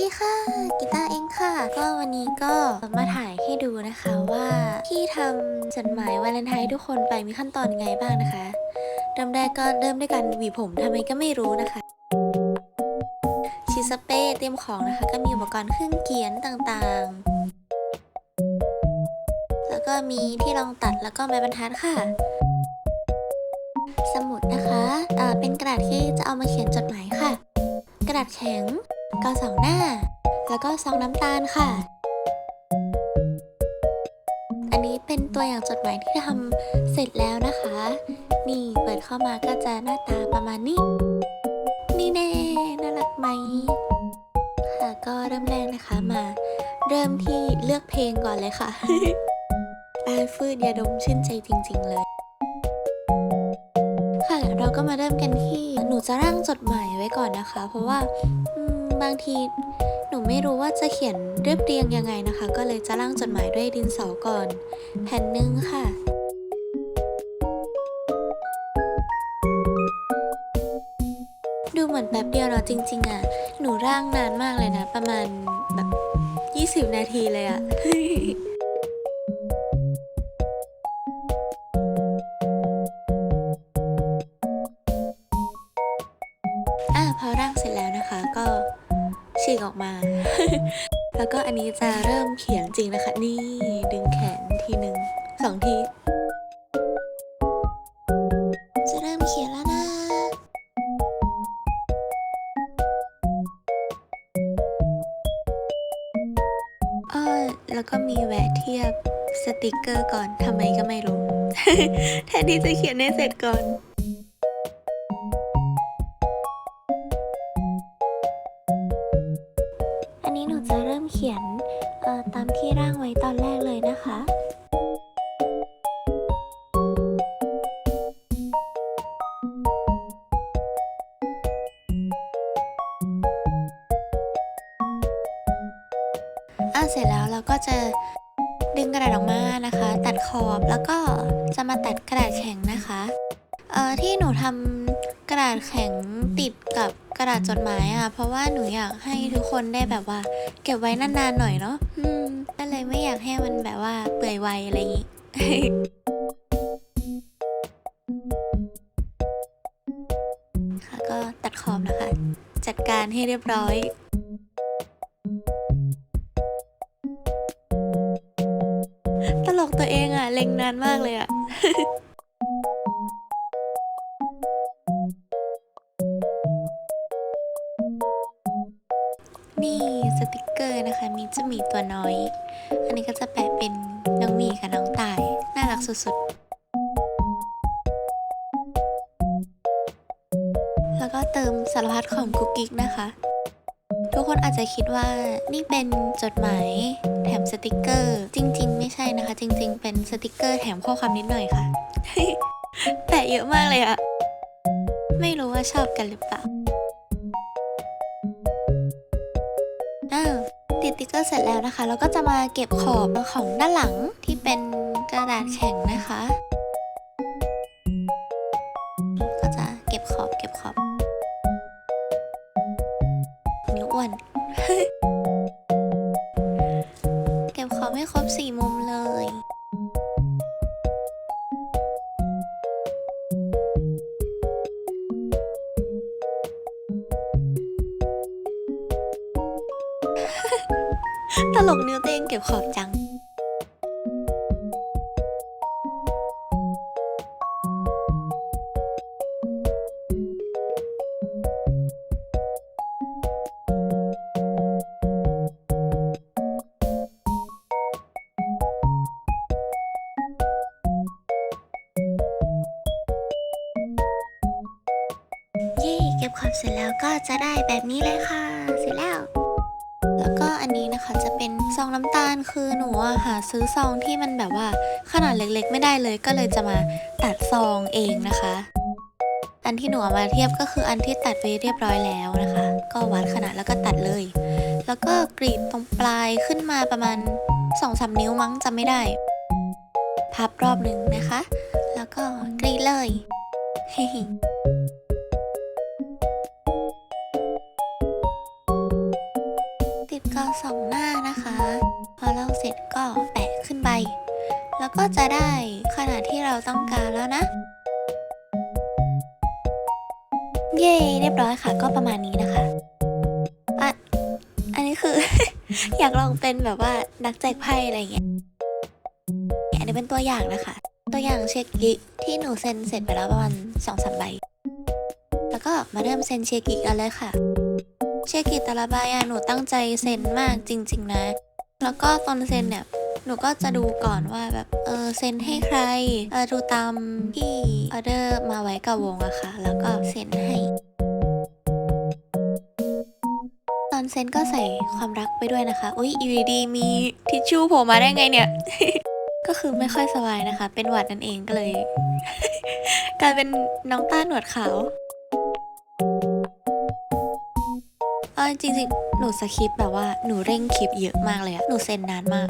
ดีค่ะกีตาร์เองค่ะ ก็วันนี้ก็มาถ่ายให้ดูนะคะว่าที่ทำจดหมายวาเลนไทน์ทุกคนไปมีขั้นตอนยังไงบ้างนะคะเริ่มแรกก็เริ่มด้วยการหวีผมทำไมก็ไม่รู้นะคะชีสเป้เตรียมของนะคะ ก็มีอุปกรณ์เครื่องเขียนต่างๆ แล้วก็มีที่รองตัดแล้วก็ไม้บรรทัดค่ะ สมุดนะคะเอ่อเป็นกระดาษที่จะเอามาเขียนจดหมายค่ะ กระดาษแข็ง กาวสองหน้า แล้วก็ซองน้ำตาลค่ะ อันนี้เป็นตัวอย่างจดหมายที่ทำเสร็จแล้วนะคะ นี่เปิดเข้ามาก็จะหน้าตาประมาณนี้ นี่แน่น่ารักไหมค่ะก็เริ่มแรกนะคะมา เริ่มที่เลือกเพลงก่อนเลยค่ะแปลฟืดยาดมชื่นใจจริง ๆ เลย ค่ะเราก็มาเริ่มกันที่หนูจะร่างจดหมายไว้ก่อนนะคะ เพราะว่า บางทีหนูไม่รู้ว่าจะเขียนเรียบเรียงยังไงนะคะ ก็เลยจะร่างจดหมายด้วยดินสอก่อน แผ่นหนึ่งค่ะดูเหมือนแป๊บเดียวเนาะจริง ๆอะ่ะ หนูร่างนานมากเลยนะ ประมาณแบบ 20 นาทีเลยอะ่ะอะพอร่างเสร็จแล้วนะคะก็ ฉีกออกมา แล้วก็อันนี้จะเริ่มเขียนจริงนะคะ นี่ดึงแขนทีหนึ่งสองที จะเริ่มเขียนแล้วนะอ้อแล้วก็มีแวะเทียบสติกเกอร์ก่อนทำไมก็ไม่รู้ แทนที่จะเขียนให้เสร็จก่อน ขียนตามที่ร่างไว้ตอนแรกเลยนะคะอะเสร็จแล้วเราก็จะดึงกระดาษออกมานะคะ ตัดขอบแล้วก็จะมาตัดกระดาษแข็งนะคะ เอ่อที่หนูทำกระดาษแข็ง ติดกับกระดาษจดหมายอะ เพราะว่าหนูอยากให้ทุกคนได้แบบว่า เก็บไว้นานๆหน่อยเนาะอืมก็เลยไม่อยากให้มันแบบว่าเปื่อยไวอะไรอย่างงี้ ค่ะก็ตัดขอบนะคะ จัดการให้เรียบร้อยตลกตัวเองอะเล็งนานมากเลยอะ จะมีตัวน้อย อันนี้ก็จะแปะเป็นน้องหมีกับน้องตาย น่ารักสุดๆ แล้วก็เติมสารพัดของกุ๊กกิ๊กนะคะ ทุกคนอาจจะคิดว่านี่เป็นจดหมายแถมสติกเกอร์ จริง ๆ ไม่ใช่นะคะ จริง ๆ เป็นสติกเกอร์แถมข้อความนิดหน่อยค่ะ แปะเยอะมากเลยอะไม่รู้ว่าชอบกันหรือเปล่าาวติดสติกเกอร์เสร็จแล้วนะคะ เราก็จะมาเก็บขอบของด้านหลังที่เป็นกระดาษแข็งนะคะ ก็จะเก็บขอบเก็บขอบนิ้วอ้วน ลกนิ้วตัวเองเก็บขอบจัง เย่เก็บขอบเสร็จแล้วก็จะได้แบบนี้เลยค่ะ เสร็จแล้ว แล้วก็อันนี้นะคะจะเป็นซองน้ำตาลคือหนูอะหาซื้อซองที่มันแบบว่าขนาดเล็กๆ ไม่ได้เลยก็เลยจะมาตัดซองเองนะคะ อันที่หนูเอามาเทียบก็คืออันที่ตัดไปเรียบร้อยแล้วนะคะ ก็วัดขนาดแล้วก็ตัดเลย แล้วก็กรีดตรงปลายขึ้นมาประมาณ2อสนิ้วมั้งจำไม่ได้ พับรอบหนึ่งนะคะ แล้วก็กรีดเลยบก็ สองหน้านะคะ พอลอกเสร็จก็แปะขึ้นไป แล้วก็จะได้ขนาดที่เราต้องการแล้วนะ เย่เรียบร้อยค่ะก็ประมาณนี้นะคะอะอันนี้คือ อยากลองเป็นแบบว่านักแจกไพ่อะไรเงี้ยอันนี้เป็นตัวอย่างนะคะ ตัวอย่างเช็คกิที่หนูเซ็นเสร็จไปแล้วประมาณสองสามใบ แล้วก็มาเริ่มเซ็นเช็คกิกันเลยค่ะ เช็คกิแต่ละใบอะหนูตั้งใจเซ็นมากจริง ๆ นะ แล้วก็ตอนเซ็นเนี่ยหนูก็จะดูก่อนว่าแบบเออเซ็นให้ใครเออดูตามที่ออเดอร์มาไว้กับวงอะค่ะ แล้วก็เซ็นให้ ตอนเซ็นก็ใส่ความรักไปด้วยนะคะอุ้ยอยู่ดีๆมีทิชชู่โผล่มาได้ไงเนี่ย ก็คือไม่ค่อยสบายนะคะ เป็นหวัดนั่นเองก็เลย กลายเป็นน้องต้าหนวดขาว เออจริงๆ หนูสคริปต์แบบว่าหนูเร่งคลิปเยอะมากเลยอะหนูเซ็นนานมาก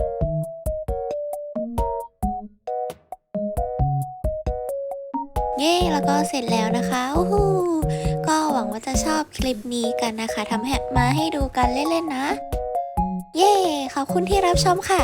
เย้แล้วก็เสร็จแล้วนะคะโอ้โหก็หวังว่าจะชอบคลิปนี้กันนะคะทำให้มาให้ดูกันเล่นๆนะ เย้ขอบคุณที่รับชมค่ะ